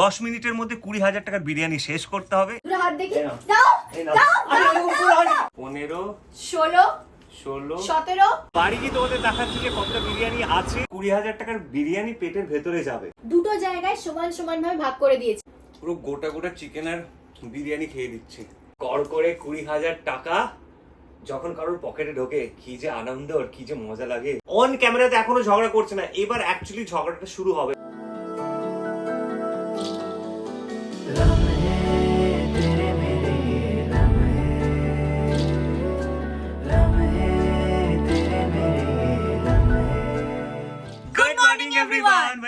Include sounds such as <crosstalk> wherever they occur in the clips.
দশ মিনিটের মধ্যে কুড়ি হাজার টাকার বিরিয়ানি শেষ করতে হবে। পনেরো ষোলো ষোলো। সতেরো। বাড়ি গিয়ে তোমাদের দেখাচ্ছি যে কতটা বিরিয়ানি আছে? কুড়ি হাজার টাকার বিরিয়ানি পেটের ভেতরে যাবে। দুটো জায়গায় সমান সমান ভাবে ভাগ করে দিয়েছে। পুরো গোটা গোটা চিকেন আর বিরিয়ানি খেয়ে দিচ্ছে কর করে কুড়ি হাজার টাকা যখন কারোর পকেটে ঢোকে কি যে আনন্দ আর কি যে মজা লাগে। অন ক্যামেরাতে এখনও ঝগড়া করছে না। এবার অ্যাকচুয়ালি ঝগড়াটা শুরু হবে।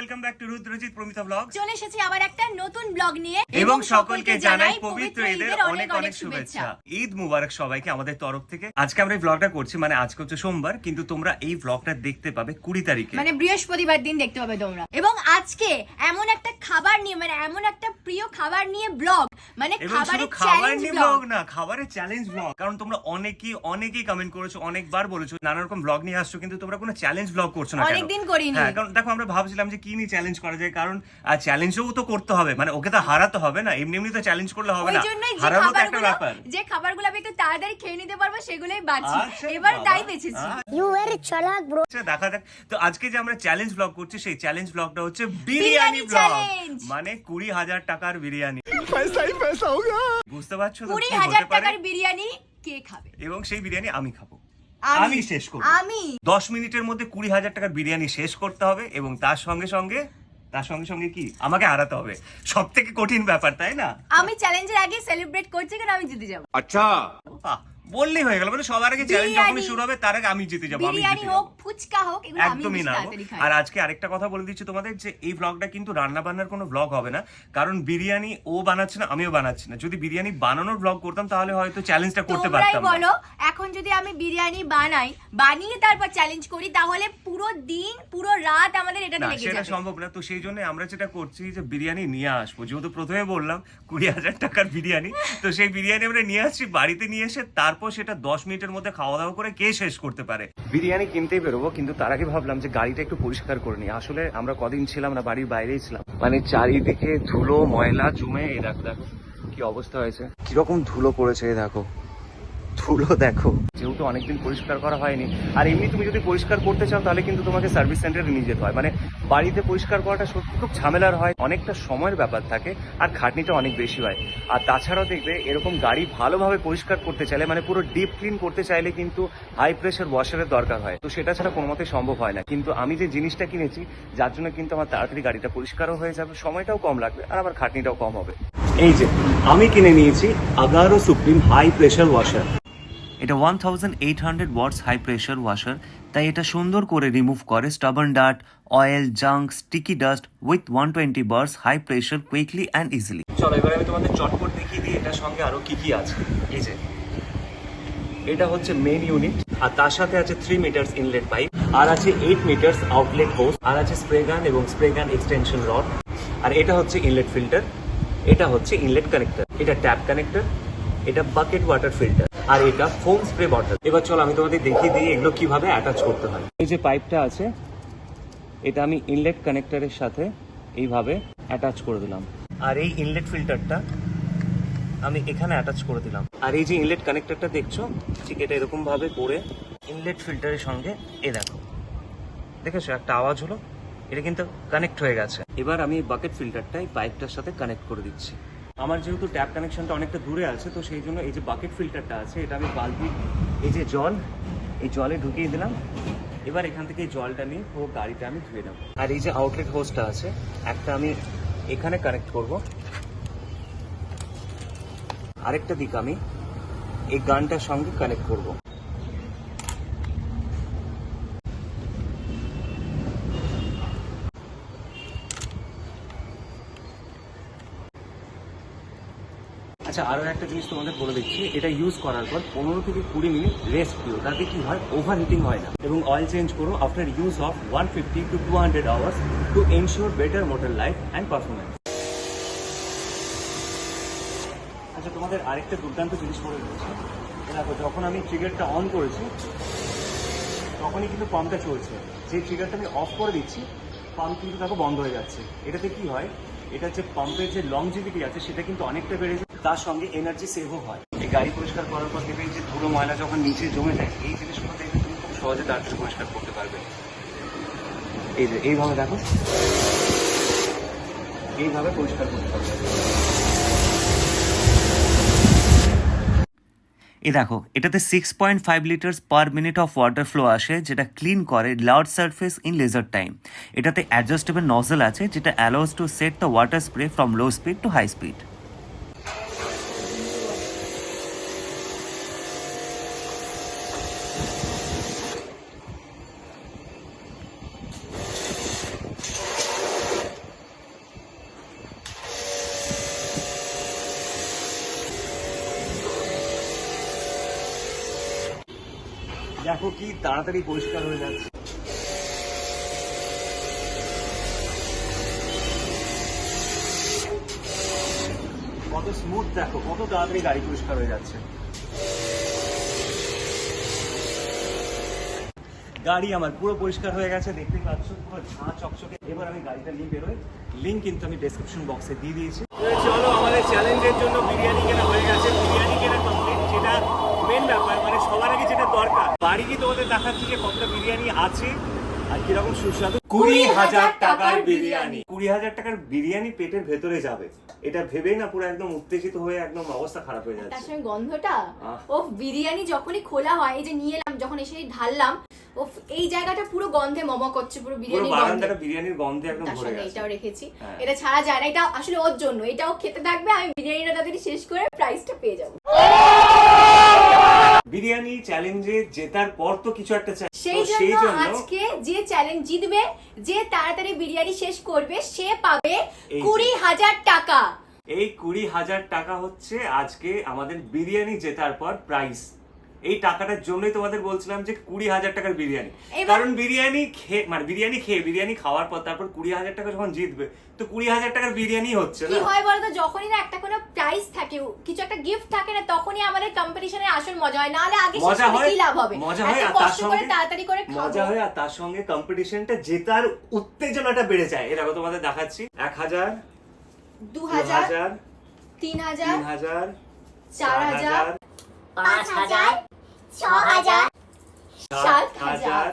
Welcome back to Rudrajit Pramita blog চলে এসেছি আবার একটা নতুন ব্লগ নিয়ে। এবং সকলকে জানাই পবিত্র ঈদের অনেক অনেক শুভেচ্ছা। ঈদ মুবারক সবাইকে আমাদের তরফ থেকে। আজকে আমরা এই ব্লগটা করছি মানে আজকে হচ্ছে সোমবার কিন্তু তোমরা এই ব্লগটা দেখতে পাবে কুড়ি তারিখে। মানে বৃহস্পতিবার দিন দেখতে পাবে তোমরা। এবং আজকে এমন একটা খাবার নিয়ে মানে এমন একটা প্রিয় খাবার নিয়ে ব্লগ মানে খাবারের চ্যালেঞ্জ ব্লগ না খাবারের চ্যালেঞ্জ ব্লগ কারণ তোমরা অনেকেই অনেকেই কমেন্ট করেছ অনেকবার বলেছ নানা রকম ব্লগ নিয়ে আসছো কিন্তু তোমরা কোনো চ্যালেঞ্জ ব্লগ করছ না অনেকদিন করিনি। হ্যাঁ কারণ দেখো আমরা ভাবছিলাম যে কি নিয়ে চ্যালেঞ্জ করা যায় কারণ চ্যালেঞ্জও তো করতে হবে মানে ওকে তো হারাতে হবে না এমনি এমনি তো চ্যালেঞ্জ করলে হবে না। হারানো তো একটা ব্যাপার। যে খাবারগুলো আমি একটু তাড়াতাড়ি খেয়ে নিতে পারব সেগুলোই আচ্ছা, এবার তাই বেঁচেছি। ইউ আর চালাক ব্রো দেখা যাক। তো আজকে যে আমরা চ্যালেঞ্জ ব্লগ করছি সেই চ্যালেঞ্জ ব্লগটা হচ্ছে বিরিয়ানি ব্লগ মানে কুড়ি হাজার টাকার বিরিয়ানি पैसा होगा বুঝতে পারছো তো কুড়ি কি হাজার হতে পারে টাকার বিরিয়ানি কে খাবে এবং সেই বিরিয়ানি আমি খাবো আমি। আমি শেষ করবো আমি দশ মিনিটের মধ্যে কুড়ি হাজার টাকার বিরিয়ানি শেষ করতে হবে এবং তার সঙ্গে সঙ্গে তার সঙ্গে সঙ্গে কি আমাকে হারাতে হবে সব থেকে কঠিন ব্যাপার তাই না আমি চ্যালেঞ্জের আগে সেলিব্রেট করছি কারণ আমি জিতে যাবো আহ, বললেই হয়ে গেল মানে সবার আগে চ্যালেঞ্জ যখনই শুরু হবে তার আগে আমি জিতে যাব আমি বিরিয়ানি জিতে হোক ফুচকা হোক এগুলো আমি একদমই না আর আজকে আরেকটা কথা বলে দিচ্ছি তোমাদের যে এই ব্লগটা কিন্তু রান্না বান্নার কোনো ব্লগ হবে না কারণ বিরিয়ানি ও বানাচ্ছে না আমিও বানাচ্ছি না। যদি বিরিয়ানি বানানোর ব্লগ করতাম তাহলে হয়তো চ্যালেঞ্জটা করতে পারতাম। বলো এখন যদি আমি বিরিয়ানি বানাই বানিয়ে তারপর চ্যালেঞ্জ করি তাহলে পুরো দিন পুরো রাত আমাদের এটা লেগে সেটা সম্ভব না। তো সেই জন্য আমরা যেটা করছি যে বিরিয়ানি নিয়ে আসব। যেহেতু প্রথমে বললাম কুড়ি হাজার টাকার বিরিয়ানি তো সেই বিরিয়ানি আমরা নিয়ে আসছি বাড়িতে নিয়ে এসে তারপর সেটা দশ মিনিটের মধ্যে খাওয়া দাওয়া করে কে শেষ করতে পারে? বিরিয়ানি কিনতেই বেরোবো কিন্তু তার আগে ভাবলাম যে গাড়িটা একটু পরিষ্কার করে নিই। আসলে আমরা কদিন ছিলাম না বাড়ির বাইরেই ছিলাম। মানে চারিদিকে ধুলো ময়লা জমে এই দেখো দেখো কি অবস্থা হয়েছে। কীরকম ধুলো পড়েছে এই দেখো। ধুলো দেখো। যেহেতু অনেকদিন পরিষ্কার করা হয়নি, আর এমনি তুমি যদি পরিষ্কার করতে চাও, তাহলে কিন্তু তোমাকে সার্ভিস সেন্টারে নিয়ে যেতে হয়। মানে বাড়িতে পরিষ্কার করাটা সত্যি খুব ঝামেলার হয়, অনেকটা সময়ের ব্যাপার থাকে, আর খাটনিটা অনেক বেশি হয়। আর তাছাড়াও দেখবে, এরকম গাড়ি ভালোভাবে পরিষ্কার করতে চাইলে মানে পুরো ডিপ ক্লিন করতে চাইলে কিন্তু হাই প্রেশার ওয়াশারের দরকার হয়। তো সেটা ছাড়া কোনো মতে সম্ভব হয় না। কিন্তু আমি যে জিনিসটা কিনেছি, যার জন্য কিন্তু আমার তাড়াতাড়ি গাড়িটা পরিষ্কারও হয়ে যাবে, সময়টাও কম লাগবে, আর আমার খাটনিটাও কম হবে। এই যে, আমি কিনে নিয়েছি Agaro supreme high pressure washer এটা one thousand eight hundred watts high pressure washer তাই এটা সুন্দর করে রিমুভ করে stubborn ডাট oil junk sticky dust with one twenty bars high pressure quickly and easily চলো, এবার আমি তোমাদের চটপট দেখিয়ে দিই এটার সঙ্গে আরও কি কি আছে। এই যে, এটা হচ্ছে মেন ইউনিট আর তার সাথে আছে থ্রি মিটার্স ইনলেট পাইপ আর আছে এইট মিটার্স আউটলেট হোস আর আছে স্প্রে গান এবং স্প্রে গান এক্সটেনশন রড আর এটা হচ্ছে ইনলেট ফিল্টার এটা হচ্ছে ইনলেট কানেক্টর এটা ট্যাপ কানেক্টর এটা বাকেট ওয়াটার ফিল্টার আর এটা ফোম স্প্রে বটল এবার চলো, আমি তোমাদের দেখিয়ে দিই এগুলো কীভাবে অ্যাটাচ করতে হয়। এই যে পাইপটা আছে, এটা আমি ইনলেট কানেক্টরের সাথে এইভাবে অ্যাটাচ করে দিলাম। আর এই ইনলেট ফিল্টারটা আমি এখানে অ্যাটাচ করে দিলাম। আর এই যে ইনলেট কানেক্টরটা দেখছ, ঠিক এটা এরকম ভাবে করে ইনলেট ফিল্টারের সঙ্গে এ দেখো। দেখেছ? একটা আওয়াজ হলো, এটা কিন্তু কানেক্ট হয়ে গেছে। এবার আমি বাকেট ফিল্টারটা এই পাইপটার সাথে কানেক্ট করে দিচ্ছি। আমার যেহেতু ট্যাপ কানেকশনটা অনেকটা দূরে আছে, তো সেই জন্য এই যে বাকেট ফিল্টারটা আছে, এটা আমি বালতি, এই যে জল, এই জলে ঢুকিয়ে দিলাম। এবার এখান থেকে জলটা নিয়ে পুরো গাড়িটা আমি ধুয়ে নেব। আর এই যে আউটলেট হোসটা আছে, একটা আমি এখানে কানেক্ট করব। আরেকটা দিক আমি এই গানটার সঙ্গে কানেক্ট করব। আচ্ছা আরও একটা জিনিস তোমাদের বলে দিচ্ছি, এটা ইউজ করার পর পনেরো থেকে কুড়ি মিনিট রেস্ট দিও, তাতে কি হয়? ওভার হিটিং হয় না। এবং অয়েল চেঞ্জ করো after use of one fifty two two hundred hours to ensure better motor life and performance আচ্ছা তোমাদের আরেকটা দুর্দান্ত জিনিস করে দিচ্ছি। দেখো, যখন আমি ট্রিগারটা অন করেছি, তখনই কিন্তু পাম্পটা চলছে। যে ট্রিগারটা আমি অফ করে দিচ্ছি পাম্প কিন্তু দেখো বন্ধ হয়ে যাচ্ছে। এটাতে কি হয়? এটা যে পাম্পের যে লংজিভিটি আছে, সেটা কিন্তু অনেকটা বেড়েছে তার সঙ্গে এনার্জি সেভও হয়। এই গাড়ি পরিষ্কার করার পর দেখবেন যে ধুলো ময়লা যখন নিচে জমে যায়, এই জিনিসগুলো দেখবে তুমি খুব সহজে তাড়াতাড়ি পরিষ্কার করতে পারবে। এই যে, এইভাবে দেখো। এইভাবে পরিষ্কার করতে পারবে। এই দেখো, এটাতে six point five litres per minute of water flow আসে, যেটা ক্লিন করে large surface in lesser time এটাতে অ্যাডজাস্টেবল নজল আছে, যেটা allows to set the water spray from low speed to high speed দেখো কি তাড়াতাড়ি পরিষ্কার হয়ে যাচ্ছে। কত স্মুথ দেখো, কত তাড়াতাড়ি গাড়ি পরিষ্কার হয়ে যাচ্ছে। গাড়ি আমার পুরো পরিষ্কার হয়ে গেছে, দেখতেই পাচ্ছ, পুরো ঝাঁ চকচকে। এবার আমি গাড়িটা নিয়ে বেরোই। লিঙ্ক কিন্তু আমি ডেসক্রিপশন বক্সে দিয়ে দিয়েছি। চলো, আমাদের চ্যালেঞ্জের জন্য বিরিয়ানি কেনা হয়ে গেছে। বিরিয়ানি কেনা কমপ্লিট যেটা মেন ব্যাপার মানে সবার আগে যেটা দরকার বাড়ি গিয়ে তোমাদের দেখাচ্ছি যে কতটা বিরিয়ানি আছে আর কীরকম সুস্বাদু। কুড়ি হাজার টাকার বিরিয়ানি। কুড়ি হাজার টাকার বিরিয়ানি পেটের ভেতরে যাবে। এটা ভেবেই না পুরো একদম উত্তেজিত হয়ে একদম অবস্থা খারাপ হয়ে তার সঙ্গে গন্ধটা? ও বিরিয়ানি যখনই খোলা হয় এই যে নিয়ে এলাম যখন এসে ঢাললাম ও এই জায়গাটা পুরো গন্ধে মম করছে পুরো বিরিয়ানি গন্ধে। বিরিয়ানির গন্ধে একদম ভরে গেছে। এটাও রেখেছি। হ্যাঁ। এটা ছাড়া যায় না এটা আসলে ওর জন্য। এটাও খেতে থাকবে আমি বিরিয়ানিটা তাড়াতাড়ি শেষ করে প্রাইসটা পেয়ে যাব। বিরিয়ানি চ্যালেঞ্জে জেতার পর তো কিছু একটা চাই সেই জন্য জন্য আজকে যে চ্যালেঞ্জ জিতবে যে তাড়াতাড়ি বিরিয়ানি শেষ করবে সে পাবে কুড়ি হাজার টাকা। এই কুড়ি হাজার টাকা হচ্ছে আজকে আমাদের বিরিয়ানি জেতার পর প্রাইস এই টাকাটার জন্যই তোমাদের বলছিলাম যে কুড়ি হাজার টাকার বিরিয়ানি। কারণ বিরিয়ানি খেয়ে মানে বিরিয়ানি খেয়ে বিরিয়ানি খাওয়ার পর তারপর কুড়ি হাজার টাকা যখন জিতবে তো কুড়ি হাজার টাকার বিরিয়ানি হচ্ছে কি হয় বলতো যখনই না একটা কোনো প্রাইস থাকে কিছু একটা গিফট থাকে না তখনই আমাদের কম্পিটিশনের আসল মজা হয়। নাহলে আগে মজা হয় লাভ হবে? মজা হয় আর তার সঙ্গে তাড়াতাড়ি করে মজা হয় আর তার সঙ্গে কম্পিটিশনটা জেতার উত্তেজনাটা বেড়ে যায়। এরকম তোমাদের দেখাচ্ছি। এক হাজার দু হাজার তিন হাজার চার হাজার পাঁচ হাজার ছ হাজার সাত হাজার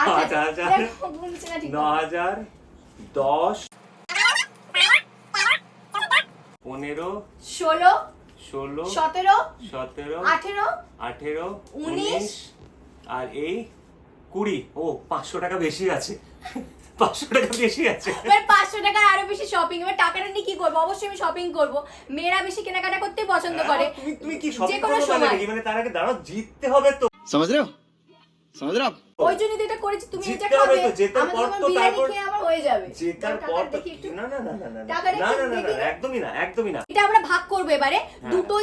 আট হাজার। না হাজার দশ পনেরো ষোলো ষোলো সতেরো সতেরো আঠেরো আঠেরো উনিশ আর এই কুড়ি। ও পাঁচশো টাকা বেশি আছে। পাঁচশো টাকা বেশি আছে। এবার পাঁচশো টাকা আরও বেশি শপিং এবার টাকাটা নিয়ে কি করব? অবশ্যই আমি শপিং করব। মেয়েরা বেশি কেনাকাটা করতে পছন্দ হ্যাঁ, করে। তুমি কি শপিং করবে মানে তার আগে দাঁড়াও জিততে হবে তো। সমাজ রেও ওই জন্য এটা করেছি তুমি এটা খাবে। আমার হয়ে যাবে। জেতার পর না না না না না না। না না একদমই না একদমই না। এটা আমরা ভাগ করব এবারে। হ্যাঁ। দুটো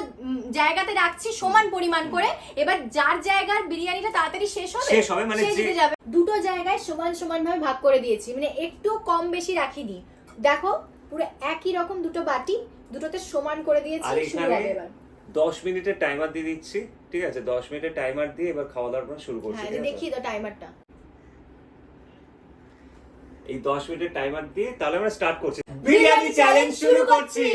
জায়গাতে রাখছি সমান পরিমাণ করে। এবার যার জায়গার বিরিয়ানিটা তাড়াতাড়ি শেষ হবে শেষ হবে মানে যাবে। দুটো জায়গায় সমান সমান ভাবে ভাগ করে দিয়েছি। মানে একটু কম বেশি রাখিনি। দেখো পুরো একই রকম দুটো বাটি দুটোতে সমান করে দিয়েছি শুরু এবার। দশ মিনিটের টাইমার দিয়ে দিচ্ছি ঠিক আছে? দশ মিনিটের টাইমার দিয়ে এবার খাওয়া দাওয়ার পর শুরু করছি হ্যাঁ? দেখি তো টাইমারটা এই দশ মিনিটের টাইমার দিয়ে তাহলে আমরা স্টার্ট করছি। বিরিয়ানি চ্যালেঞ্জ শুরু করছি!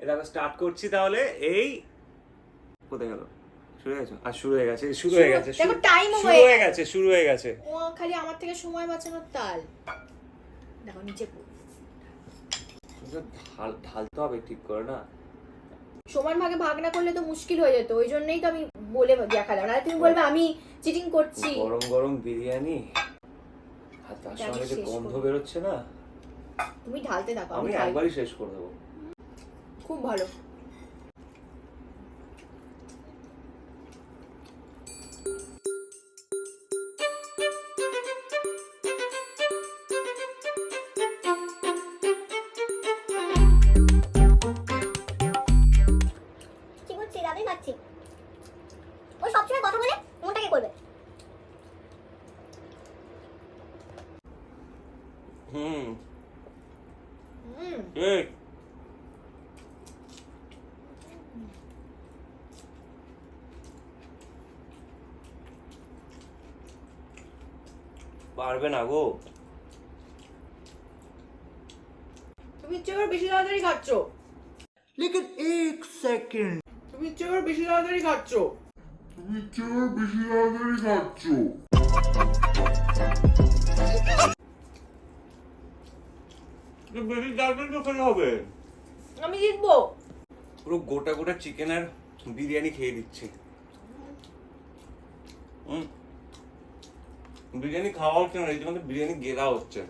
এটা স্টার্ট করছি তাহলে এই কোথায় গেল? শুরু হয়ে গেছে? আর শুরু হয়ে গেছে শুরু হয়ে গেছে দেখো, হয়ে হয়ে গেছে শুরু হয়ে গেছে। ও খালি আমার থেকে সময় বাঁচানোর তাল। দেখো নিচে ঢাল ঢালতে হবে ঠিক করে না। সমান ভাগে ভাগ না করলে তো মুশকিল হয়ে যেত ওই জন্যই তো আমি বলে দেখালাম। না তুমি বলবে আমি চিটিং করছি। গরম গরম বিরিয়ানি? আর তার সঙ্গে যে গন্ধ বেরোচ্ছে না? তুমি ঢালতে থাকো আমি একবারই শেষ করে দেবো। খুব ভালো। পারবে না গো। তুমি চোর বেশি তাড়াতাড়ি খাচ্ছ। লেকিন এক সেকেন্ড। তুমি চোর বেশি তাড়াতাড়ি খাচ্ছ। তুমি চোর বেশি তাড়াতাড়ি খাচ্ছ। বেশি তাড়াতাড়ি তো খেলে হবে। আমি জিতবো। পুরো গোটা গোটা চিকেন আর বিরিয়ানি খেয়ে দিচ্ছি হুম বিরিয়ানি খাওয়া হচ্ছে না? রীতিমতো বিরিয়ানি গেরা হচ্ছে।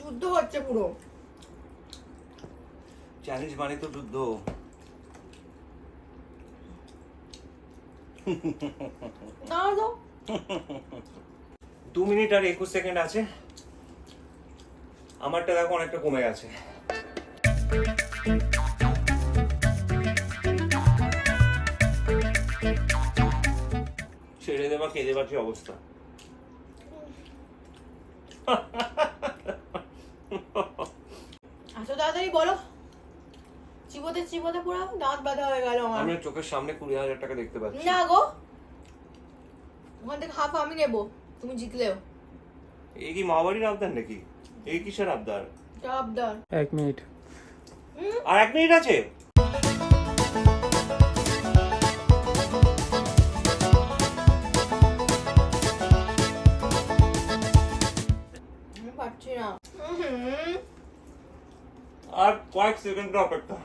যুদ্ধ হচ্ছে পুরো। চ্যালেঞ্জ মানে তো যুদ্ধ। না দু মিনিট আর একুশ সেকেন্ড আছে। আমারটা দেখো অনেকটা কমে গেছে। ছেড়ে দেবা কেঁদে পাচ্ছি অবস্থা? এত তাড়াতাড়ি বলো। চিবোতে চিবোতে পুরো দাঁত বাঁধা হয়ে গেল আমার। আমি চোখের সামনে কুড়ি হাজার টাকা দেখতে পাচ্ছি। না গো। ওখান থেকে হাফ আমি নেব। তুমি জিতলেও। এই কি মাওয়ারির আবদার নাকি? এই কিসের আবদার? আবদার। এক মিনিট। আর এক মিনিট আছে। আর কয়েক সেকেন্ডের অপেক্ষা।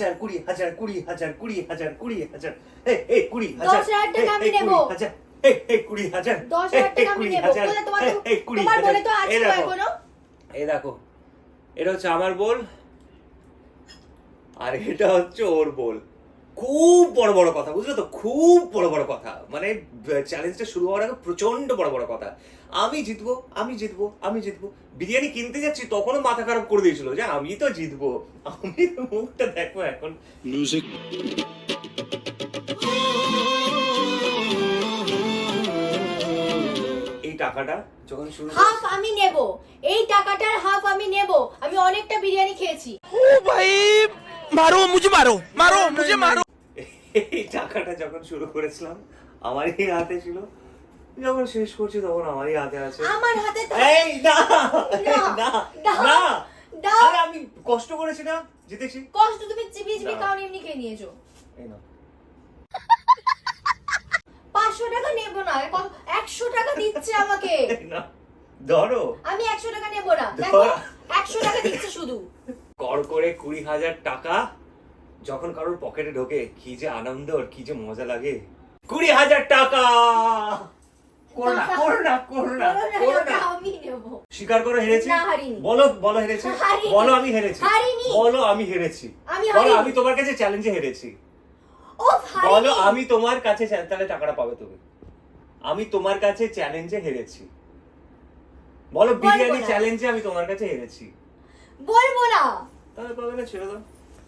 হাজার কুড়ি হাজার কুড়ি হাজার কুড়ি হাজার কুড়ি হাজার। এ এ কুড়ি হাজার। টাকা আমি নেব। হাজার। এ এ কুড়ি হাজার। টাকা আমি নেব। তোমার কুড়ি বলে তো আছে এখনও। এই দেখো। এটা হচ্ছে আমার বল। আর এটা হচ্ছে ওর বল। খুব বড় বড় কথা বুঝলে তো? খুব বড় বড় কথা। মানে চ্যালেঞ্জটা শুরু হওয়ার আগে প্রচণ্ড বড় বড় কথা। আমি জিতবো আমি জিতবো আমি জিতবো। বিরিয়ানি কিনতে যাচ্ছি তখনও মাথা খারাপ করে দিয়েছিল যে আমি তো জিতবো। আমি তো মুখটা দেখো এখন। মিউজিক টাকাটা যখন শুরু হাফ আমি নেব। এই টাকাটার হাফ আমি নেব। আমি অনেকটা বিরিয়ানি খেয়েছি। ও ভাই মারো মুঝে মারো মারো মুঝে মারো। এই টাকাটা যখন শুরু করেছিলাম আমারই হাতে ছিল। যখন শেষ করছি তখন আমারই হাতে আছে। আমার হাতে এই না না, না। আরে আমি কষ্ট করেছি না? জিতেছি। কষ্ট তুমি চিবি চিবি কারণ এমনি খেয়ে নিয়েছো। এই না পাঁচশো টাকা নেব না কত একশো টাকা দিচ্ছে আমাকে। <laughs> না ধরো। আমি একশো টাকা নেব না। একশো টাকা দিচ্ছে শুধু। কর করে কুড়ি হাজার টাকা যখন কারোর পকেটে ঢোকে কি যে আনন্দ আর কি যে মজা লাগে। কুড়ি হাজার টাকা! স্বীকার করে হেরেছি? বলো বলো হেরেছি? বলো আমি হেরেছি। বলো আমি হেরেছি। বলো আমি তোমার কাছে চ্যালেঞ্জে হেরেছি। বলো আমি তোমার কাছে তাহলে টাকাটা পাবে তুমি। আমি তোমার কাছে চ্যালেঞ্জে হেরেছি। বলো বিরিয়ানি চ্যালেঞ্জে আমি তোমার কাছে হেরেছি। বলব না। তাহলে পাবে না ছেড়ে দাও।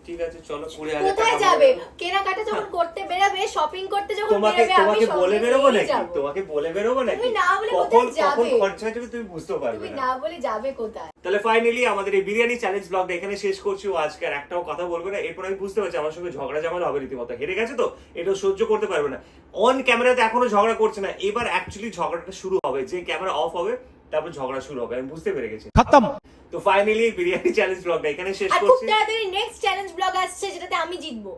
ঠিক আছে চলো কুড়ি হাজার কোথায় যাবে? কেনাকাটা যখন করতে বেরাবে শপিং করতে যখন তোমাকে বেরাবে আমি তোমাকে বলে বেরোবো নাকি? তোমাকে বলে বেরোবো নাকি? তুমি না বলে কখন খরচা হয়ে যাবে তুমি বুঝতেও পারবে তুমি না। না বলে যাবে কোথায়? তাহলে ফাইনালি আমাদের এই বিরিয়ানি চ্যালেঞ্জ ব্লগটা এখানে শেষ করছি। ও আজকে আর একটাও কথা বলবে না। এরপর আমি বুঝতে পারছি আমার সঙ্গে ঝগড়া জামাল হবে রীতিমতো। হেরে গেছে তো? এটা সহ্য করতে পারবে না। অন ক্যামেরাতে এখনও ঝগড়া করছে না। এবার অ্যাকচুয়ালি ঝগড়াটা শুরু হবে। যে ক্যামেরা অফ হবে তারপর ঝগড়া শুরু হবে আমি বুঝতে পেরে গেছি। খতম। তো ফাইনালি বিরিয়ানি চ্যালেঞ্জ ব্লগটা এখানে শেষ করছি খুব তাড়াতাড়ি নেক্সট চ্যালেঞ্জ ব্লগ আসছে যেটাতে আমি জিতবো।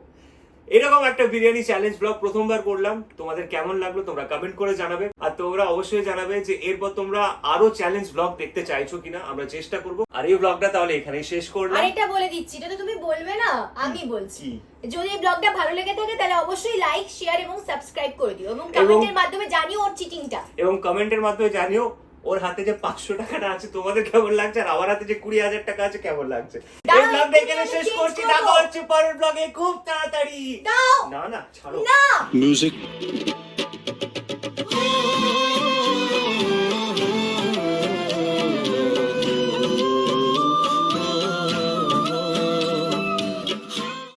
এরকম একটা বিরিয়ানি চ্যালেঞ্জ ব্লগ প্রথমবার করলাম। তোমাদের কেমন লাগল তোমরা কমেন্ট করে জানাবে। আর তোমরা অবশ্যই জানাবে যে এরপর তোমরা আরও চ্যালেঞ্জ ব্লগ দেখতে চাইছো কিনা আমরা চেষ্টা করব। আর এই ব্লগটা তাহলে এখানেই শেষ করলাম। আর এটা বলে দিচ্ছি এটা তো তুমি বলবে না? আমি বলছি। যদি এই ব্লগটা ভালো লেগে থাকে তাহলে অবশ্যই লাইক শেয়ার এবং সাবস্ক্রাইব করে দিও। এবং কমেন্টের মাধ্যমে জানিও ওর চিটিংটা এবং কমেন্টের মাধ্যমে জানিও ওর হাতে যে পাঁচশো টাকাটা আছে তোমাদের কেমন লাগছে? আর আমার হাতে যে কুড়ি হাজার টাকা আছে কেমন লাগছে? এই ব্লগটা এখানে শেষ করছি। দেখা হচ্ছে পরের ব্লগে খুব তাড়াতাড়ি। না না ছাড়ো। মিউজিক